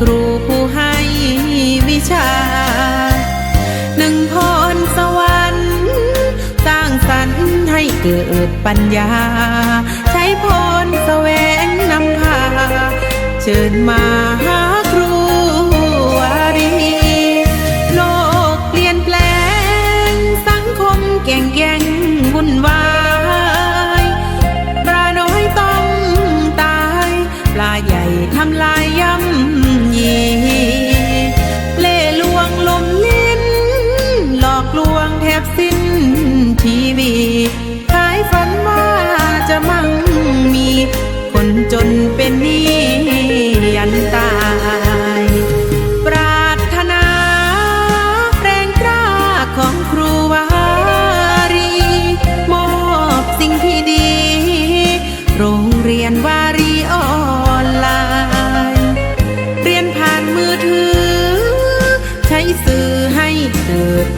ครูผู้ให้วิชา หนึ่งพรสวรรค์สร้างสรรค์ให้เกิดปัญญา ใช้พรแสวงนำพา เชิญมา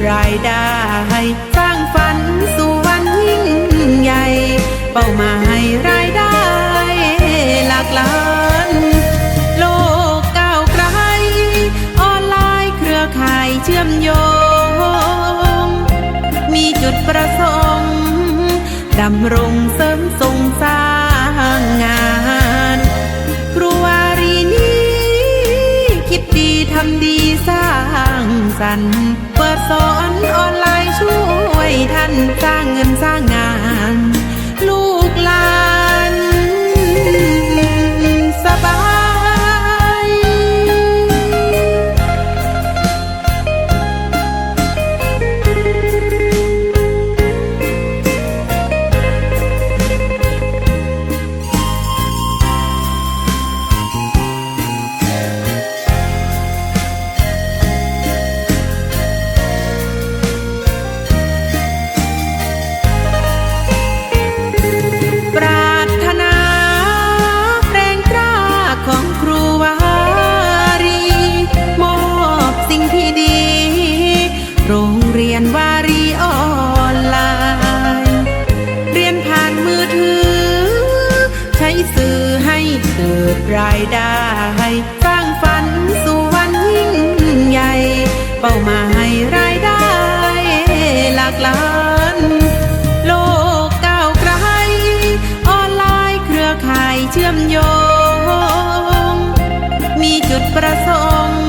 รายได้สร้างฝันสู่วันยิ่งใหญ่ เป้าหมายรายได้หลากล้านโลกก้าวไกล ออนไลน์เครือข่ายเชื่อมโยง มีจุดประสงค์ดำรงเสริมส่งสร้าง สันเปิดสอนออนไลน์ช่วยท่านสร้างเงินสร้างงาน สื่อให้เกิดรายได้สร้างฝันสู่วันยิ่งใหญ่ เป้าหมายรายได้หลากล้านโลกก้าวไกล ออนไลน์เครือข่ายเชื่อมโยง มีจุดประสงค์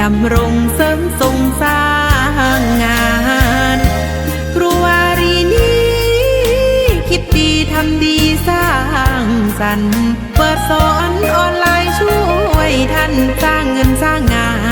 ดำรงเสริมส่งสร้าง สันเปิดสอนออนไลน์ช่วยท่านสร้างเงินสร้างงาน